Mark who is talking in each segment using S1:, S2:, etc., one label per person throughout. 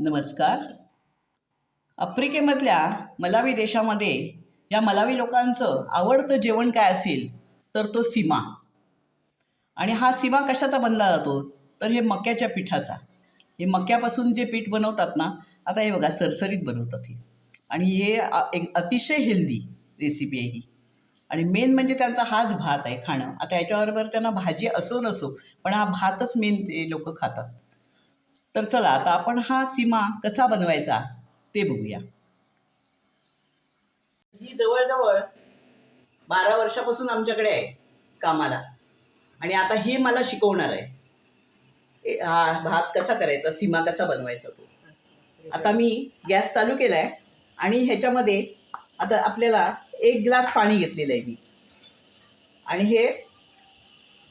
S1: नमस्कार. आफ्रिकेमधल्या मलावी देशामध्ये या मलावी लोकांचं आवडतं जेवण काय असेल तर तो सीमा. आणि हा सीमा कशाचा बनला जातो? तर हे मक्याच्या पिठाचा. हे मक्यापासून जे पीठ बनवतात ना आता हे बघा सरसरीत बनवतात हे. आणि हे एक अतिशय हेल्दी रेसिपी आहे ही. आणि मेन म्हणजे त्यांचा हाच भात आहे खाणं. आता याच्याबरोबर त्यांना भाजी असो नसो पण हा भातच मेन ते लोक खातात. तर चला आता आपण हा सीमा कसा बनवायचा ते बघूया. ही जवळजवळ बारा वर्षापासून आमच्याकडे आहे कामाला. आणि आता हे मला शिकवणार आहे. हा भात कसा करायचा सीमा कसा बनवायचा तो. आता मी गॅस चालू केला आहे आणि ह्याच्यामध्ये आता आपल्याला एक ग्लास पाणी घेतलेलं आहे मी. आणि हे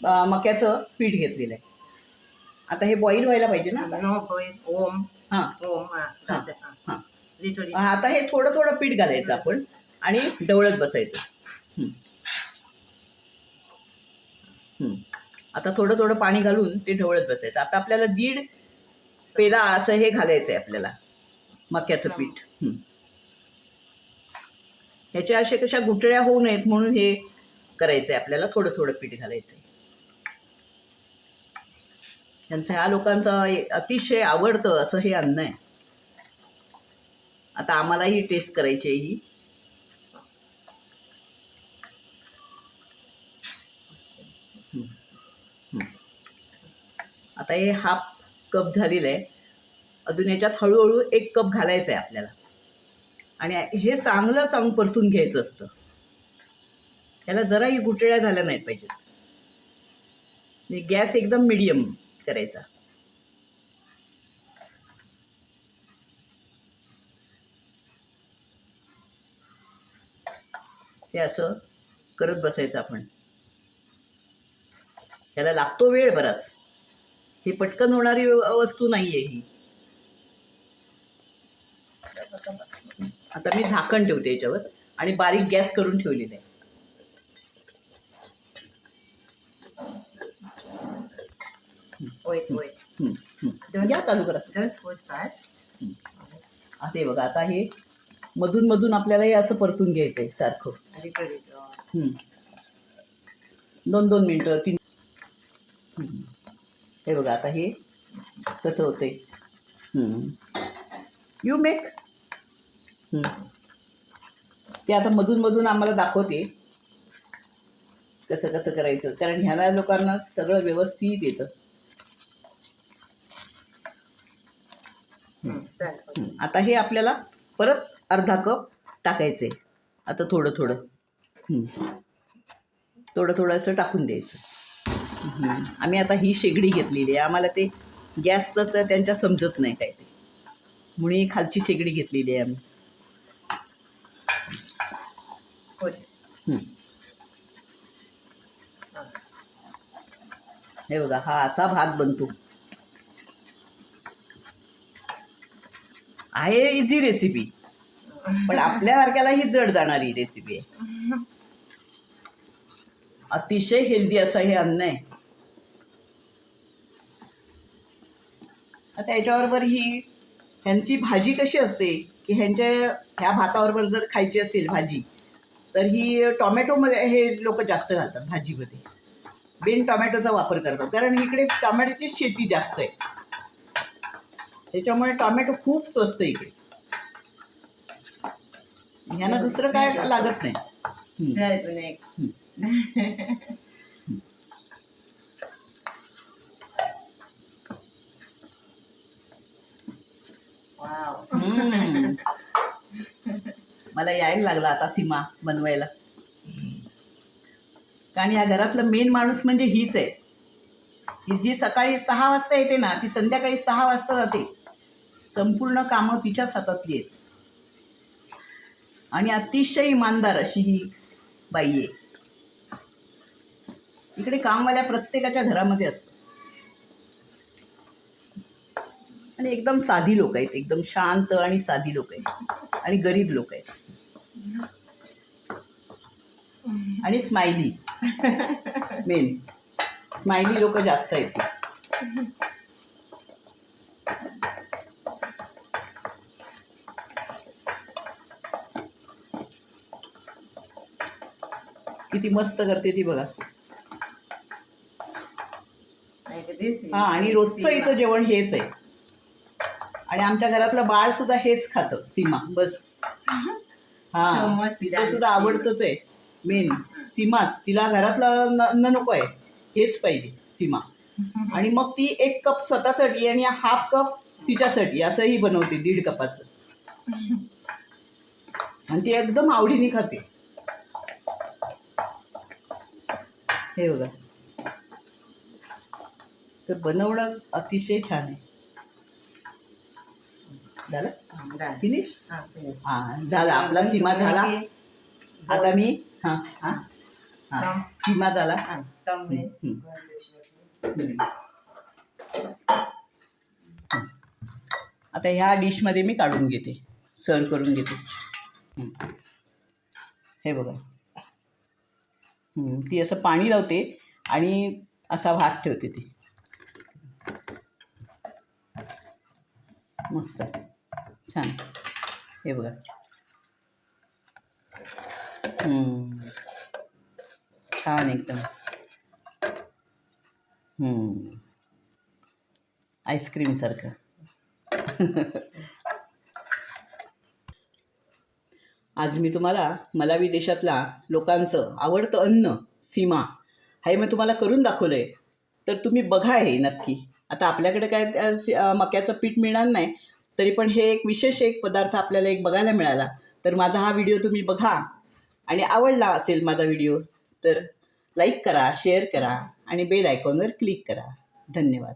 S1: मक्याचं पीठ घेतलेलं आहे. आता हे बॉईल व्हायला पाहिजे ना
S2: ओम.
S1: हां.
S2: ओम हा
S1: आता हे थोडं थोडं पीठ घालायचं आपण आणि ढवळत बसायचं. आता थोडं थोडं पाणी घालून ते ढवळत बसायचं. आता आपल्याला दीड पेला असं हे घालायचं आहे आपल्याला मक्याचं पीठ. ह्याच्या अशा कशा गुटळ्या होऊ नयेत म्हणून हे करायचं आहे आपल्याला थोडं थोडं पीठ घालायचं आहे त्यांचं ह्या लोकांचं अतिशय आवडतं असं हे अन्न आहे. आता आम्हालाही टेस्ट करायची आहे ही. आता हे हाफ कप झालेलं आहे. अजून याच्यात हळूहळू एक कप घालायचं आहे आपल्याला. आणि हे चांगलं चांग परतून घ्यायचं असतं. त्याला जराही गुटळ्या झाल्या नाही पाहिजेत. म्हणजे गॅस एकदम मिडियम करायचा. ते असं करत बसायचं आपण. त्याला लागतो वेळ बराच. ही पटकन होणारी वस्तू नाही आहे ही. आता मी झाकण ठेवते याच्यावर आणि बारीक गॅस करून ठेवलेला आहे.
S2: होय होय
S1: हं, हं. या चालू करा. आता हे. बघा आता हे मधून मधून आपल्याला हे असं परतून घ्यायचं आहे सारखं हं. दोन दोन मिनटं तीन हं. हे बघा आता हे कसं होतंय? यू मेक ते आता मधून मधून आम्हाला दाखवते. कसं कसं करायचं. कारण ह्या लोकांना सगळं व्यवस्थित येतं
S2: स्टँड
S1: हं. आता हे आपल्याला परत अर्धा कप टाकायचं आता थोडं थोडं. थोडं थोडं असं टाकून द्यायचं. आम्ही आता ही शेगडी घेतलेली आहे. आम्हाला ते गॅसचं असं त्यांच्या समजत नाही काय ते. म्हणून खालची शेगडी घेतलेली आहे आम्ही. हं. हे बघा हा असा भात बनतो. आहे इझी रेसिपी. पण आपल्यासारख्याला ही जड जाणारी रेसिपी आहे. अतिशय हेल्दी असं हे अन्न आहे. आता याच्याबरोबर ही ह्यांची भाजी कशी असते की ह्यांच्या ह्या भाताबरोबर जर खायची असेल भाजी तर ही टॉमॅटोमध्ये हे लोक जास्त घालतात भाजीमध्ये. बिन टॉमॅटोचा वापर करतात. कारण इकडे टॉमॅटोची शेती जास्त आहे. त्याच्यामुळे टॉमॅटो खूप स्वस्त इकडे. ह्यांना दुसरं काय लागत नाही. मला यायला लागला आता सीमा बनवायला. कारण या घरातलं मेन माणूस म्हणजे हीच आहे. ही जी सकाळी सहा वाजता येते ना ती संध्याकाळी सहा वाजता जाते. संपूर्ण कामं तिच्याच हातातली आहेत. आणि अतिशय इमानदार अशी ही बाई आहे. इकडे कामवाल्या प्रत्येकाच्या घरामध्ये असतात. आणि एकदम साधी लोक आहेत एकदम शांत आणि साधी लोक आहेत. आणि गरीब लोक आहेत. आणि स्माइली. मेन. स्माइली लोक जास्त आहेत. किती मस्त करते ती बघा. हा आणि रोजचं हिचं जेवण हेच आहे. आणि आमच्या घरातलं बाळ सुद्धा हेच खातं सीमा. बस. हा सुद्धा आवडतंच आहे. मेन. सीमाच. तिला घरातलं न नको आहे. हेच पाहिजे सीमा. आणि मग ती एक कप स्वतःसाठी आणि हाफ कप तिच्यासाठी असंही बनवते दीड कपाचं. आणि ती एकदम आवडीने खाते. हे बघा. तर बनवणं अतिशय छान आहे. झालं? फिनिश
S2: हा,
S1: झाला. आपला सीमा झाला. आता मी हा हा हा. सीमा झाला. आता ह्या डिशमध्ये मी काढून घेते. सर्व करून घेते. हे बघा. ती असं पाणी लावते आणि असा भात ठेवते ती. मस्त. छान. हे बघा. छान एकदम. आईस्क्रीमसारखं आज मी तुम्हाला मलावी देशातला लोकांचं आवडतं अन्न सीमा हे मी तुम्हाला करून दाखवलं आहे तर तुम्ही बघा हे नक्की. आता आपल्याकडे काय त्या सी- मक्याचं पीठ मिळणार नाही तरी पण हे एक विशेष एक पदार्थ आपल्याला एक बघायला मिळाला. तर माझा हा व्हिडिओ तुम्ही बघा. आणि आवडला असेल माझा व्हिडिओ तर लाईक करा शेअर करा आणि बेल आयकॉनवर क्लिक करा. धन्यवाद.